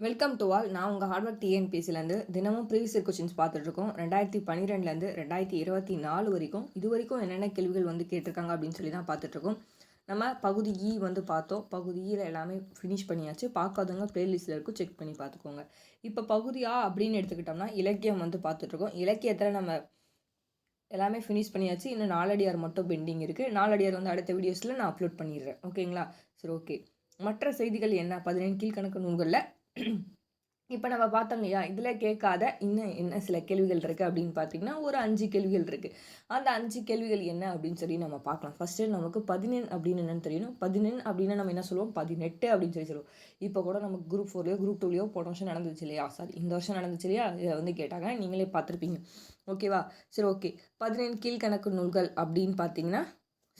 Welcome to all நான் உங்கள் hard work டிஎன்பிசிலேருந்து தினமும் ப்ரீவியஸ் கொஸ்டின்ஸ் பார்த்துட்ருக்கோம். ரெண்டாயிரத்தி பன்னிரெண்டுலேருந்து ரெண்டாயிரத்தி இருபத்தி நாலு வரைக்கும் இது வரைக்கும் என்னென்ன கேள்விகள் வந்து கேட்டிருக்காங்க அப்படின்னு சொல்லி தான் பார்த்துட்ருக்கோம். நம்ம பகுதி இ வந்து பார்த்தோம். பகுதி e ஈயில் எல்லாமே ஃபினிஷ் பண்ணியாச்சு. பார்க்காதவங்க ப்ளேலிஸ்ட்டில் இருக்கும் செக் பண்ணி பார்த்துக்கோங்க. இப்போ பகுதி ஆ அப்படின்னு எடுத்துக்கிட்டோம்னா இலக்கியம் வந்து பார்த்துட்ருக்கோம். இலக்கியத்தில் நம்ம எல்லாமே ஃபினிஷ் பண்ணியாச்சு. இன்னும் நாலடியார் மட்டும் பெண்டிங் இருக்குது நாலடியார் வந்து அடுத்த வீடியோஸில் நான் அப்லோட் பண்ணிடுறேன். ஓகேங்களா சரி ஓகே மற்ற செய்திகள் என்ன? பதினேழு கீழ்கணக்கு நூல்களில் இப்போ நம்ம பார்த்தோம் இல்லையா? இதில் கேட்காத இன்னும் என்ன சில கேள்விகள் இருக்குது அப்படின்னு பார்த்தீங்கன்னா ஒரு அஞ்சு கேள்விகள் இருக்குது அந்த அஞ்சு கேள்விகள் என்ன அப்படின்னு சொல்லி நம்ம பார்க்கலாம். ஃபஸ்ட்டு நமக்கு பதினெண் அப்படின்னு என்னென்னு தெரியணும் பதினெண் அப்படின்னா நம்ம என்ன சொல்லுவோம்? பதினெட்டு அப்படின்னு சொல்லி சொல்லுவோம். இப்போ கூட நமக்கு குரூப் ஃபோர்லையோ குரூப் டூலையோ போன வருஷம் நடந்துச்சு இல்லையா? சாரி இந்த வருஷம் நடந்துச்சு இல்லையா? இதை வந்து கேட்டாங்க. நீங்களே பார்த்துருப்பீங்க. ஓகேவா சரி ஓகே பதினெண் கீழ்கணக்கு நூல்கள் அப்படின்னு பார்த்தீங்கன்னா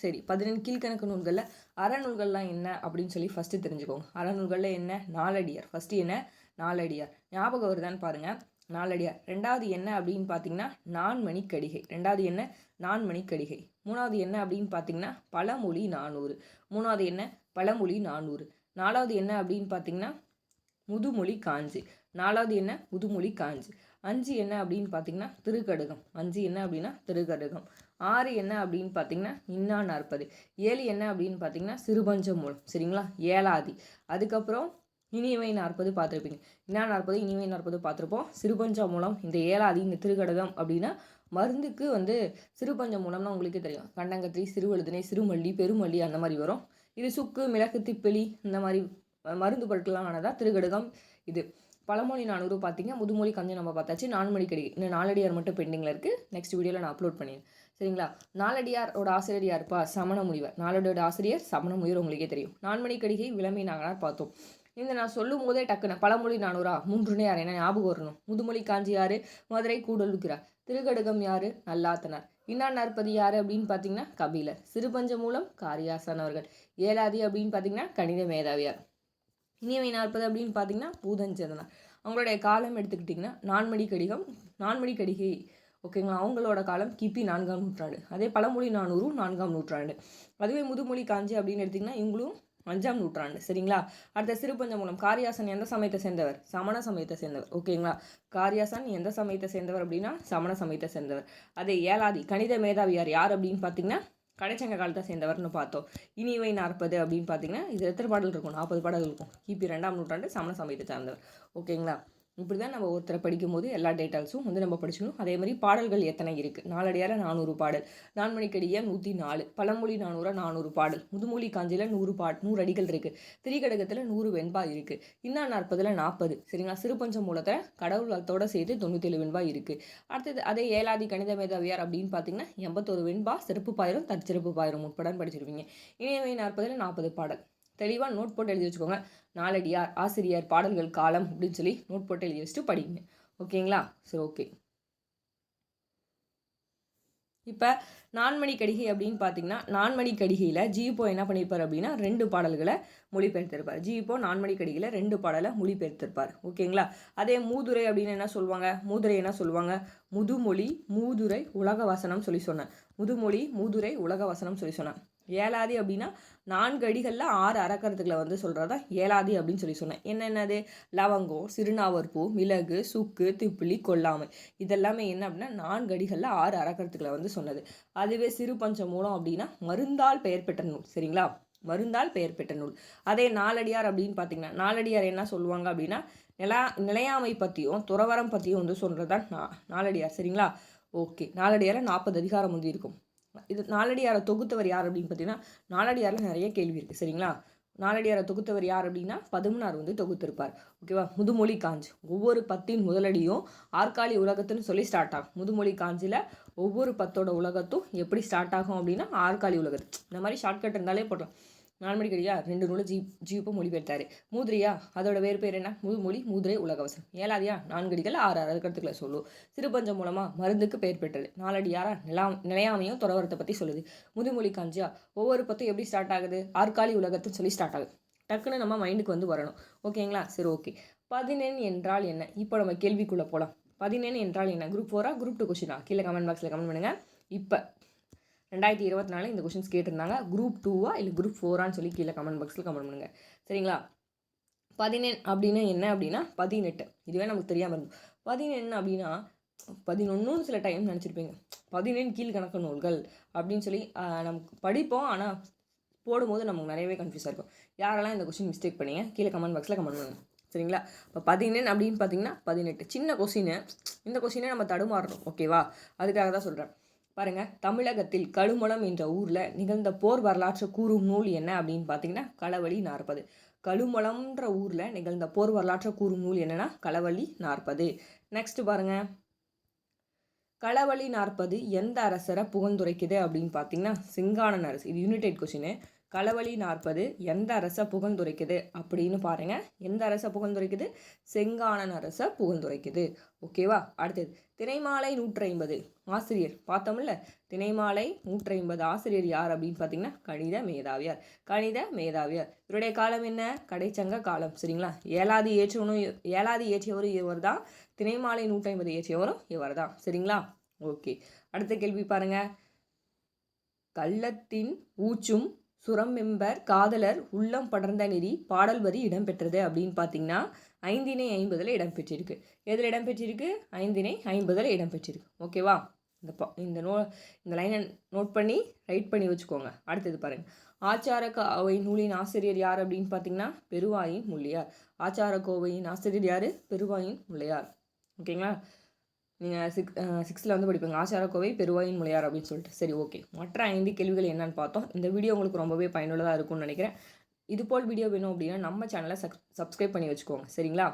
சரி பதினெண்டு கீழ்கணக்கு நூல்களில் அறநூல்கள்லாம் என்ன அப்படின்னு சொல்லி ஃபஸ்ட்டு தெரிஞ்சுக்கோங்க. அறநூல்களில் என்ன? நாலடியார். ஃபஸ்ட்டு என்ன? நாலடியார். ஞாபகம் வருதான்னு பாருங்கள் நாலடியார். ரெண்டாவது என்ன அப்படின்னு பார்த்தீங்கன்னா நான்மணி கடிகை ரெண்டாவது என்ன? நான்மணி கடிகை மூணாவது என்ன அப்படின்னு பார்த்தீங்கன்னா பழமொழி நானூறு. மூணாவது என்ன? பழமொழி நானூறு. நாலாவது என்ன அப்படின்னு பார்த்தீங்கன்னா முதுமொழி காஞ்சி. நாலாவது என்ன? முதுமொழி காஞ்சி. அஞ்சு என்ன அப்படின்னு பார்த்தீங்கன்னா திருக்கடுகம். அஞ்சு என்ன அப்படின்னா திருக்கடுகம். ஆறு என்ன அப்படின்னு பார்த்தீங்கன்னா இன்னா நாற்பது. ஏழு என்ன அப்படின்னு பார்த்தீங்கன்னா சிறுபஞ்ச மூலம் சரிங்களா? ஏழாதி. அதுக்கப்புறம் இனிமை நாற்பது பார்த்துருப்பீங்க. இன்னா நாற்பது இனிமை நாற்பது பார்த்துருப்போம். சிறுபஞ்ச மூலம் இந்த ஏழாதி இந்த திருக்கடகம் அப்படின்னா மருந்துக்கு வந்து சிறுபஞ்ச மூலம்னா உங்களுக்கே தெரியும். கண்டங்கத்திரி சிறுவழுதினை சிறுமல்லி பெருமல்லி அந்த மாதிரி வரும். இது சுக்கு மிளகு திப்பிலி இந்த மாதிரி மருந்து பொருட்கள்லாம் ஆனதா திருக்கடுகம் இது. பழமொழி நானூறு பார்த்தீங்க முதுமொழி கஞ்சி நம்ம பார்த்தாச்சு நான்மணி கடிகை இந்த நாலடியார் மட்டும் பெண்டிங்கில் இருக்குது நெக்ஸ்ட் வீடியோவில் நான் அப்லோட் பண்ணிடுறேன். சரிங்களா? நாலடியாரோட ஆசிரியர் யாருப்பா? சமண முனிவர். நாலடியோட ஆசிரியர் சமண முனிவர் உங்களுக்கே தெரியும். நான்மணி கடிகை விளம்பி நாங்களார் பார்த்தோம். இந்த நான் சொல்லும் போதே டக்குன்னு பழமொழி நானூறா? மூன்றுனே யார்? என்ன ஞாபகம் வரணும்? முதுமொழி காஞ்சி யார்? மதுரை கூடலுக்கிறார். திருக்கடுகம் யார்? நல்லாத்தனார். இன்னா நற்பதி யார் அப்படின்னு பார்த்தீங்கன்னா கபிலர். சிறுபஞ்ச மூலம் காரியாசன் அவர்கள். ஏழாதி அப்படின்னு பார்த்தீங்கன்னா கணித மேதாவியார். இனியவை நாற்பது அப்படின்னு பார்த்தீங்கன்னா பூதஞ்சந்தனார் அவங்களுடைய காலம் எடுத்துக்கிட்டிங்கன்னா நான்மடி கடிகம் நான்மடி கடிகை ஓகேங்களா? அவங்களோட காலம் கிபி நான்காம் நூற்றாண்டு. அதே பழமொழி நானூறும் நான்காம் நூற்றாண்டு. அதுவே முதுமொழி காஞ்சி அப்படின்னு எடுத்திங்கன்னா இவங்களும் அஞ்சாம் நூற்றாண்டு சரிங்களா? அடுத்த சிறுபஞ்ச மூலம் காரியாசன் எந்த சமயத்தை சேர்ந்தவர்? சமண சமயத்தை சேர்ந்தவர் ஓகேங்களா? காரியாசன் எந்த சமயத்தை சேர்ந்தவர் அப்படின்னா சமண சமயத்தை சேர்ந்தவர். அதே ஏழாதி கணித மேதாவியார் யார் அப்படின்னு பார்த்தீங்கன்னா கடைச்சங்க காலத்தை சேர்ந்தவர்னு பார்த்தோம். இனிவை நாற்பது அப்படின்னு பார்த்தீங்கன்னா இது எத்தனை பாடல் இருக்கும்? நாற்பது பாடல் இருக்கும். கிபி ரெண்டாம் நூற்றாண்டு சமண சமயத்தை சார்ந்தவர். ஓகேங்களா? இப்படி தான் நம்ம ஒருத்தரை படிக்கும்போது எல்லா டேட்டால்ஸும் வந்து நம்ம படிச்சுக்கணும். அதே மாதிரி பாடல்கள் எத்தனை இருக்குது நாலடியார நானூறு பாடல். நான்மணிக்கடியாக நூற்றி நாலு பழமொழி நானூறு நானூறு பாடல். முதுமொழி காஞ்சியில் நூறு பா நூறு அடிகள் இருக்குது திரிகடகத்தில் நூறு வெண்பா இருக்குது இன்னா நாற்பதில் நாற்பது. சரிங்களா? சிறுபஞ்ச மூலத்தில் கடவுளத்தோடு சேர்த்து தொண்ணூற்றேழு வெண்பா இருக்குது அடுத்தது அதே ஏழாதி கணித மேதாவியார் அப்படின்னு பார்த்தீங்கன்னா எண்பத்தோரு வெண்பா சிறப்பு பாயிரம் தற்சிறப்பு பாயிரம் உட்பட படிச்சிருப்பீங்க. இணையவை நாற்பதில் நாற்பது பாடல். தெளிவாக நோட் போட்டு எழுதி வச்சுக்கோங்க. நாலடியார் ஆசிரியர் பாடல்கள் காலம் அப்படின்னு சொல்லி நோட் போட்டு எழுதி வச்சுட்டு படிங்க. ஓகேங்களா சரி ஓகே இப்போ நான்மணி கடிகை அப்படின்னு பார்த்தீங்கன்னா நான்மணி கடிகையில் ஜிபோ என்ன பண்ணியிருப்பார் அப்படின்னா ரெண்டு பாடல்களை மொழிபெயர்த்திருப்பார். ஜிபோ நான்மணி கடிகையில் ரெண்டு பாடலை மொழிபெயர்த்திருப்பார். ஓகேங்களா அதே மூதுரை அப்படின்னு என்ன சொல்லுவாங்க? மூதுரை என்ன சொல்லுவாங்க? முதுமொழி மூதுரை உலக வசனம் சொல்லி சொன்னேன். முதுமொழி மூதுரை உலக வசனம் சொல்லி சொன்னேன். ஏழாதி அப்படின்னா நான்கு அடிகளில் ஆறு அறக்கருத்துக்களை வந்து சொல்கிறதா ஏழாதி அப்படின்னு சொல்லி சொன்னேன். என்னென்னது லவங்கம் சிறுநாவற்பூ மிளகு சுக்கு திப்பிலி கொல்லாமை. இதெல்லாமே என்ன அப்படின்னா நான்கு அடிகளில் ஆறு அறக்கருத்துக்களை வந்து சொன்னது. அதுவே சிறு பஞ்ச மூலம் அப்படின்னா மருந்தால் பெயர் பெற்ற நூல். சரிங்களா? மருந்தால் பெயர் பெற்ற நூல். அதே நாலடியார் அப்படின்னு பார்த்தீங்கன்னா நாலடியார் என்ன சொல்லுவாங்க அப்படின்னா நிலா நிலையாமை பற்றியும் துறவரம் பற்றியும் வந்து சொல்கிறது தான் நா நாலடியார். சரிங்களா? ஓகே. நாலடியாரை நாற்பது அதிகாரம் வந்து இருக்கும். இது நாலடியாரை தொகுத்தவர் யார் அப்படின்னு பார்த்தீங்கன்னா நாலடியாரில் நிறைய கேள்வி இருக்குது சரிங்களா? நாலடியாரை தொகுத்தவர் யார் அப்படின்னா பதுமனார் வந்து தொகுத்திருப்பார். ஓகேவா முதுமொழி காஞ்சி ஒவ்வொரு பத்தின் முதலடியும் ஆற்காலி உலகத்துன்னு சொல்லி ஸ்டார்ட் ஆகும். முதுமொழி காஞ்சியில் ஒவ்வொரு பத்தோட உலகத்தும் எப்படி ஸ்டார்ட் ஆகும் அப்படின்னா ஆற்காலி உலகத்து. இந்த மாதிரி ஷார்ட்கட் இருந்தாலே போட்டோம் நான்மணி கடியா ரெண்டு நூலை ஜீ ஜீப்பை மொழிபெயர்த்தாரு. மூதிரியா? அதோட வேறு பேர் என்ன? முதுமொழி மூதிரை உலகவசம். ஏழாதியா நான்கடிகள் ஆறு ஆறு கருத்துக்களை சொல்லும் சிறுபஞ்சம் மூலமாக மருந்துக்கு பெயர் பெற்றது. நாலடியாரா நிலா நிலையாமையும் துறவரத்தை பற்றி சொல்லுது. முதுமொழி காஞ்சியா? ஒவ்வொரு பத்தும் எப்படி ஸ்டார்ட் ஆகுது? ஆற்காலி உலகத்துன்னு சொல்லி ஸ்டார்ட் ஆகுது. டக்குன்னு நம்ம மைண்டுக்கு வந்து வரணும். ஓகேங்களா சரி ஓகே பதினெண் என்றால் என்ன? இப்போ நம்ம கேள்விக்குள்ளே போகலாம் பதினெண் என்றால் என்ன? குரூப் ஃபோரா குரூப் டூ கொஷினா கீழே கமெண்ட் பாக்ஸில் கமெண்ட் பண்ணுங்கள் இப்போ ரெண்டாயிரத்தி இருபத்தி நாலு இந்த கொஷின்ஸ் கேட்டிருந்தாங்க. குரூப் டூவா இல்லை குரூப் ஃபோரான்னு சொல்லி கீழே கமெண்ட் பாக்ஸில் கமெண்ட் பண்ணுங்கள் சரிங்களா? பதினெண் அப்படின்னு என்ன அப்படின்னா பதினெட்டு. இதுவே நமக்கு தெரியாமல் இருந்தது. பதினெண் அப்படின்னா பதினொன்றுன்னு சில டைம் நினச்சிருப்பீங்க. பதினெண் கீழ்கணக்கு நூல்கள் அப்படின்னு சொல்லி நமக்கு படிப்போம். ஆனால் போடும்போது நமக்கு நிறையவே கன்ஃபியூஸாக இருக்கும். யாரெல்லாம் இந்த கொஸ்டின் மிஸ்டேக் பண்ணீங்க? கீழே கமெண்ட் பாக்ஸில் கமெண்ட் பண்ணுங்க. சரிங்களா? இப்போ பதினெண் அப்படின்னு பார்த்தீங்கன்னா பதினெட்டு. சின்ன கொஸ்டின் இந்த கொஸ்டினே நம்ம தடுமாறணும். ஓகேவா அதுக்காக தான் சொல்கிறேன் பாருங்க தமிழகத்தில் கழுமலம் என்ற ஊரில் நிகழ்ந்த போர் வரலாற்று கூறும் நூல் என்ன அப்படின்னு பார்த்தீங்கன்னா களவழி நாற்பது. கழுமலம்ன்ற ஊரில் நிகழ்ந்த போர் வரலாற்று கூறும் நூல் என்னன்னா களவழி நாற்பது. நெக்ஸ்ட் பாருங்க. களவழி நாற்பது எந்த அரசரை புகழ்ந்துரைக்குது அப்படின்னு பார்த்தீங்கன்னா சிங்கானன் அரசு. இது யூனிடெட் கொஷின் களவழி நாற்பது எந்த அரசை புகழ்ந்துரைக்குது? அப்படின்னு பாருங்கள் எந்த அரசை புகழ்ந்துரைக்குது? செங்கானன் அரசை புகழ்ந்துரைக்குது. ஓகேவா அடுத்தது திணைமாலை நூற்றி ஐம்பது ஆசிரியர் பார்த்தோம்ல? திணைமாலை நூற்றி ஐம்பது ஆசிரியர் யார் அப்படின்னு பார்த்தீங்கன்னா கணித மேதாவியார். கணித மேதாவியார். இவருடைய காலம் என்ன? கடைச்சங்க காலம். சரிங்களா? ஏழாவது ஏற்றவனும் ஏழாவது ஏற்றியவரும் இவர் தான் திணைமாலை நூற்றி ஐம்பது இயற்றியவரும் இவர் தான் சரிங்களா? ஓகே அடுத்த கேள்வி பாருங்கள் கள்ளத்தின் ஊச்சும் சுரம் மெம்பர் காதலர் உள்ளம் படர்ந்த நெறி பாடல் வரி இடம்பெற்றது அப்படின்னு பார்த்தீங்கன்னா ஐந்தினை ஐம்பதில் இடம்பெற்றிருக்கு. எதில் இடம்பெற்றிருக்கு? ஐந்தினை ஐம்பதில் இடம்பெற்றிருக்கு. ஓகேவா? இந்த பா இந்த நோ இந்த லைனை நோட் பண்ணி ரைட் பண்ணி வச்சுக்கோங்க. அடுத்தது பாருங்க. ஆச்சார கோவை நூலின் ஆசிரியர் யார் அப்படின்னு பார்த்தீங்கன்னா பெருவாயின் முள்ளியார். ஆச்சார கோவையின் ஆசிரியர் யார்? பெருவாயின் முள்ளையார். ஓகேங்களா? நீங்கள் சிக் சிக்ஸ்த்தில் வந்து படிப்பீங்க. ஆச்சாரக்கோவை பெருவாயின் முளையார் அப்படின்னு சொல்லிட்டு. சரி ஓகே மற்ற ஐந்து கேள்விகள் என்னன்னு பார்த்தோம். இந்த வீடியோ உங்களுக்கு ரொம்பவே பயனுள்ளதாக இருக்கும்னு நினைக்கிறேன். இதுபோல் வீடியோ வேணும் அப்படின்னா நம்ம சேனலை சப் சப்ஸ்கிரைப் பண்ணி வச்சுக்கோங்க. சரிங்களா?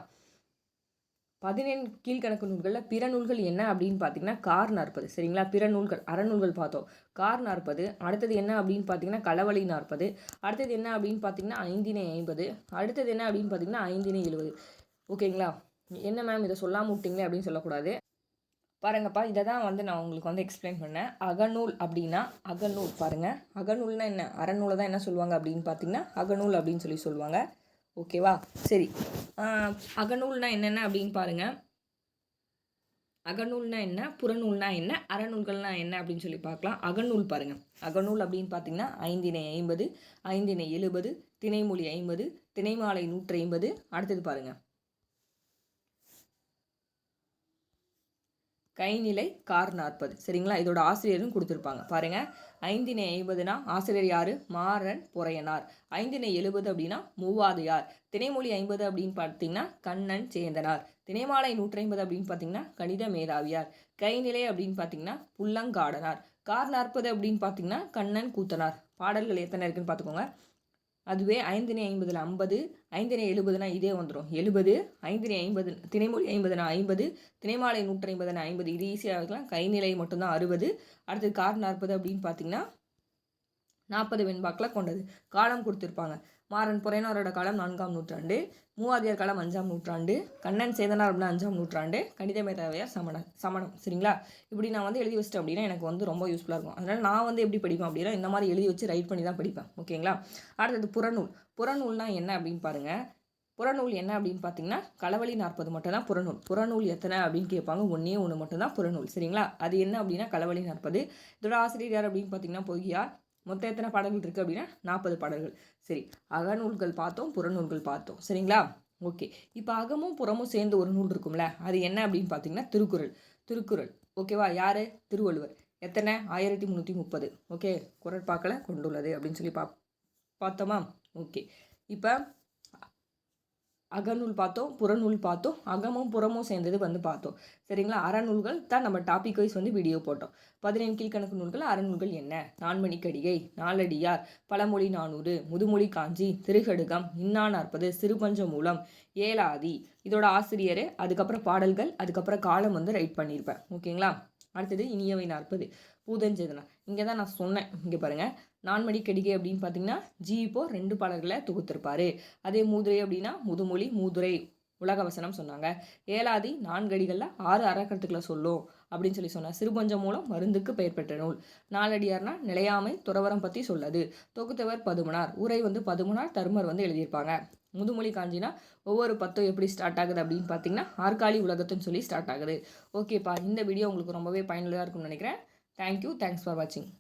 பதினேழு கீழ்கணக்கு நூல்களில் பிற நூல்கள் என்ன அப்படின்னு பார்த்தீங்கன்னா கார் நாற்பது. சரிங்களா? பிற நூல்கள் அறநூல்கள் பார்த்தோம். கார் நாற்பது. அடுத்தது என்ன அப்படின்னு பார்த்தீங்கன்னா களவழி நாற்பது. அடுத்தது என்ன அப்படின்னு பார்த்தீங்கன்னா ஐந்தினை ஐம்பது. அடுத்தது என்ன அப்படின்னு பார்த்தீங்கன்னா ஐந்தினை எழுபது ஓகேங்களா? என்ன மேம் இதை சொல்லாமல் விட்டீங்களே அப்படின்னு சொல்லக்கூடாது. பாருங்கப்பா இதை தான் வந்து நான் உங்களுக்கு வந்து எக்ஸ்பிளைன் பண்ணேன். அகநூல் அப்படின்னா அகநூல் பாருங்கள் அகநூல்னா என்ன? அறநூலை தான் என்ன சொல்லுவாங்க அப்படின்னு பார்த்தீங்கன்னா அகநூல் அப்படின்னு சொல்லி சொல்லுவாங்க. ஓகேவா சரி. அகநூல்னால் அகநூல்னா என்னென்ன அப்படின்னு பாருங்கள் அகநூல்னா என்ன? புறநூல்னா என்ன? அறநூல்கள்னா என்ன அப்படின்னு சொல்லி பார்க்கலாம். அகநூல் பாருங்கள் அகநூல் அப்படின்னு பார்த்தீங்கன்னா ஐந்தினை ஐம்பது ஐந்தினை எழுபது திணைமொழி ஐம்பது திணைமாலை நூற்றி ஐம்பது அடுத்தது பாருங்கள் கைநிலை கார் நாற்பது. சரிங்களா? இதோட ஆசிரியரும் கொடுத்துருப்பாங்க. பாருங்க. ஐந்தினை ஐம்பதுனா ஆசிரியர் யாரு? மாறன் பொறையனார் ஐந்தினை எழுபது அப்படின்னா மூவாதையார். திணைமொழி ஐம்பது அப்படின்னு பார்த்தீங்கன்னா கண்ணன் சேந்தனார். திணைமாலை நூற்றி ஐம்பது அப்படின்னு பார்த்தீங்கன்னா கணித மேதாவியார். கைநிலை அப்படின்னு பார்த்தீங்கன்னா புல்லங்காடனார். கார் நாற்பது அப்படின்னு பார்த்தீங்கன்னா கண்ணன் கூத்தனார். பாடல்கள் எத்தனை இருக்குன்னு பார்த்துக்கோங்க. அதுவே ஐந்தினை ஐம்பதில் ஐம்பது ஐந்தினை எழுபதுனா இதே வந்துடும் எழுபது ஐந்தினை ஐம்பது திணைமொழி ஐம்பதுனா ஐம்பது திணைமாலை நூற்றி ஐம்பதுனா ஐம்பது. இது ஈஸியாக இருக்கலாம். கைநிலை மட்டும்தான் அறுபது. அடுத்தது கார் நாற்பது அப்படின்னு பார்த்தீங்கன்னா நாற்பது வெண்பாக்கில் கொண்டது. காலம் கொடுத்துருப்பாங்க. மாறன் புறையனோரோட காலம் நான்காம் நூற்றாண்டு மூவாதியார் காலம் அஞ்சாம் நூற்றாண்டு கண்ணன் சேதனார் அப்படின்னா அஞ்சாம் நூற்றாண்டு கணித மேதாவையார் சமண சமணம் சரிங்களா? இப்படி நான் வந்து எழுதி வச்சிட்டேன் அப்படின்னா எனக்கு வந்து ரொம்ப யூஸ்ஃபுல்லாக இருக்கும். அதனால் நான் வந்து எப்படி படிப்பேன் அப்படின்னா இந்த மாதிரி எழுதி வச்சு ரைட் பண்ணி தான் படிப்பேன். ஓகேங்களா? அடுத்தது புறநூல். புறநூல்னா என்ன அப்படின்னு பாருங்கள் புறநூல் என்ன அப்படின்னு பார்த்தீங்கன்னா களவழி நாற்பது மட்டும் தான் புறநூல். புறநூல் எத்தனை அப்படின்னு கேட்பாங்க. ஒன்றே ஒன்று மட்டும் தான் புறநூல். சரிங்களா? அது என்ன அப்படின்னா களவழி நாற்பது. இதோட ஆசிரியர் யார் அப்படின்னு பார்த்தீங்கன்னா பொய்யார். மொத்தம் எத்தனை பாடல்கள் இருக்குது அப்படின்னா நாற்பது பாடல்கள். சரி அகநூல்கள் பார்த்தோம் புறநூல்கள் பார்த்தோம். சரிங்களா? ஓகே. இப்போ அகமும் புறமும் சேர்ந்து ஒரு நூல் இருக்கும்ல அது என்ன அப்படின்னு பார்த்தீங்கன்னா திருக்குறள். திருக்குறள். ஓகேவா? யார்? திருவள்ளுவர். எத்தனை? ஆயிரத்தி முந்நூற்றி முப்பது. ஓகே? குரட்பாக்களை கொண்டுள்ளது அப்படின்னு சொல்லி பா பார்த்தோமா? ஓகே. இப்போ அகநூல் பார்த்தோம் புறநூல் பார்த்தோம் அகமும் புறமும் சேர்ந்தது வந்து பார்த்தோம். சரிங்களா? அறநூல்கள் தான் நம்ம டாபிக் வைஸ் வந்து வீடியோ போட்டோம். பதினைந்து கீழ்கணக்கு நூல்கள் அறநூல்கள் என்ன? நான்மணிக்கடிகை நாலடியார் பழமொழி நானூறு முதுமொழி காஞ்சி திருகடுகம் இன்னா நாற்பது சிறுபஞ்ச மூலம் ஏலாதி இதோட ஆசிரியர் அதுக்கப்புறம் பாடல்கள் அதுக்கப்புறம் காலம் வந்து ரைட் பண்ணியிருப்பேன் ஓகேங்களா அடுத்தது இனியவை நாற்பது. பூதஞ்சேதனா இங்கே தான் நான் சொன்னேன். இங்கே பாருங்கள் நான்மணி கடிகை அப்படின்னு பார்த்தீங்கன்னா ஜி இப்போ ரெண்டு பாடல்களை தொகுத்திருப்பாரு. அதே மூதுரை அப்படின்னா முதுமொழி மூதுரை. உலக வசனம் சொன்னாங்க. ஏலாதி நான்கடிகளில் ஆறு அறக்கருத்துக்களை சொல்லும் அப்படின்னு சொல்லி சொன்னார். சிறுபஞ்சம் மூலம் மருந்துக்கு பெயர் பெற்ற நூல். நாலடியார்னா நிலையாமை துறவரம் பற்றி சொல்லது. தொகுத்தவர் பதுமனார். உரை வந்து பதுமனார் தருமர் வந்து எழுதியிருப்பாங்க. முதுமொழி காஞ்சினா ஒவ்வொரு பத்தும் எப்படி ஸ்டார்ட் ஆகுது அப்படின்னு பார்த்தீங்கன்னா ஆற்காலி உலகத்துன்னு சொல்லி ஸ்டார்ட் ஆகுது. ஓகேப்பா இந்த வீடியோ உங்களுக்கு ரொம்பவே பயனுள்ளதாக இருக்கும்னு நினைக்கிறேன். தேங்க்யூ தேங்க்ஸ் ஃபார் வாட்சிங்